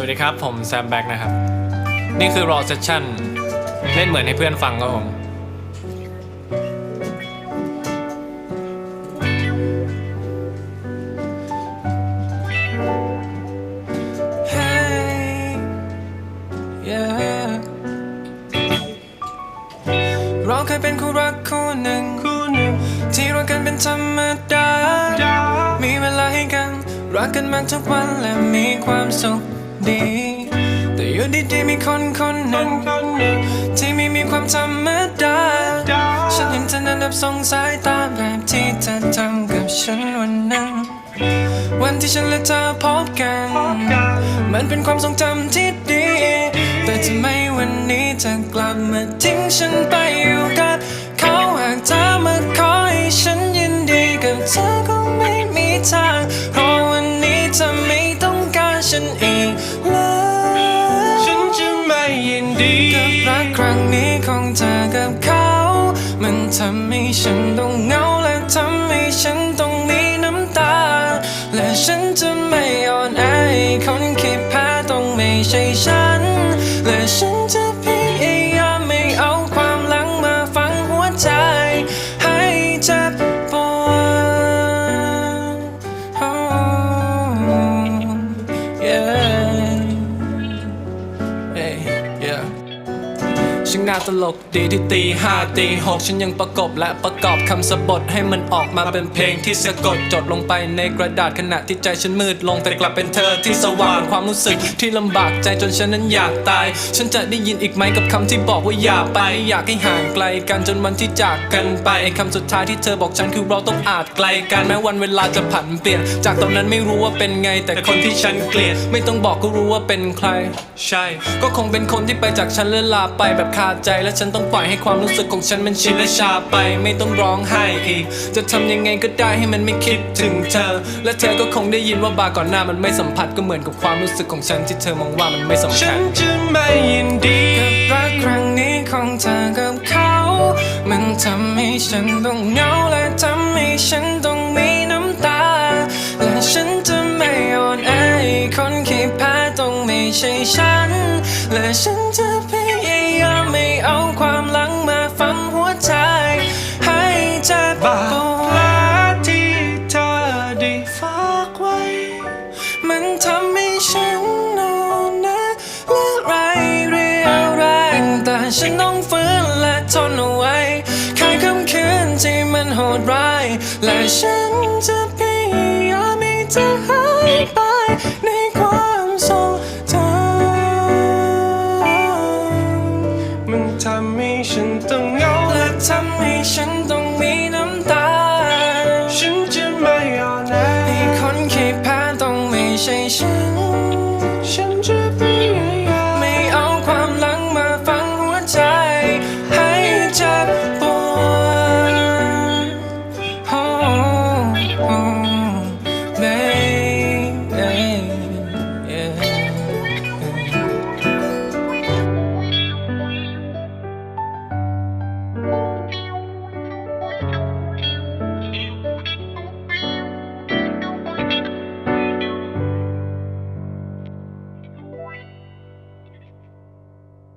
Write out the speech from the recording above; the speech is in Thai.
วัสดีครับ ผมแซมแบ็กนะครับ นี่คือ raw session เล่นเหมือนให้เพื่อนฟังครับผม Hey, yeah เราเคยเป็นคู่รักคู่หนึ่งคู่หนึ่งที่รักกันเป็นธรรมดา มีเวลาให้กัน รักกันมากทุกวันและมีความสุข ดี แต่อยู่ดีๆมีคนคนหนึ่ง ที่ไม่มีความธรรมดา ฉันเห็นเธอนั้นแบบสงสายตาแบบที่เธอทำกับฉันวันนั้น วันที่ฉันและเธอพบกัน มันเป็นความทรงจำที่ดี แต่ทำไมวันนี้เธอกลับมาทิ้งฉันไปอยู่กับ ฉันต้องเหงาและทำให้ฉันต้องมีน้ำตา และฉันจะไม่อ่อนแอคนคิดแพ้ต้องไม่ใช่ฉัน และฉันจะพยายามไม่เอาความหลังมาฝังหัวใจ ให้เจ็บปวด Oh, yeah. Hey, yeah. ช่างน่าตลกดีที่ตีห้าตีหกฉันยังประกบและประกอบคำสะบทให้มันออกมาเป็นเพลงที่สะกดจดลงไปในกระดาษขณะที่ใจฉันมืดลงแต่กลับเป็นเธอที่สว่างความรู้สึกที่ลำบากใจจนฉันนั้นอยากตาย ฉันจะได้ยินอีกไหมกับคำที่บอกว่าอย่าไปอยากให้ห่างไกลกันจนวันที่จากกันไปไอคำสุดท้ายที่เธอบอกฉันคือเราต้องอาจไกลกันแม้วันเวลาจะผันเปลี่ยน จากตอนนั้นไม่รู้ว่าเป็นไง แต่คนที่ฉันเกลียดไม่ต้องบอกก็รู้ว่าเป็นใคร ใช่ ก็คงเป็นคนที่ไปจากฉันและลาไปแบบาใจและฉันต้องปล่อยให้ความรู้สึกของฉันมันชินและชาไป ไม่ต้องร้องไห้อีก จะทำยังไงก็ได้ให้มันไม่คิดถึงเธอ และเธอก็คงได้ยินว่าบาร์ก่อนหน้ามันไม่สัมผัสก็เหมือนกับความรู้สึกของฉันที่เธอมองว่ามันไม่สำฉัคันจะไม่ยินดีกับรักครั้งนี้ของเธอกับเขา มันทำให้ฉันต้องเหงาและทำให้ฉันต้องมีน้ำตา และฉันจะไม่อ่อนแอคนขี้แพ้ต้องไม่ใช่ฉัน และฉันจะพย ไม่เอาความหลังมาฝังหัวใจ ให้เจ็บบาปวแผลดที่เธอได้ฝากไว้ มันทำให้ฉันนอนนะและไรเรียวแรงแต่ฉันต้องฝืนและทนเอาไว้แค่คำคืนที่มันโหดร้ายและฉันจะ ต้องเหงาและทำให้ฉันต้องมีน้ำตา ฉันจะไม่อ่อนแอให้คนแค่แพ้ต้องไม่ใช่ฉัน ฉันจะ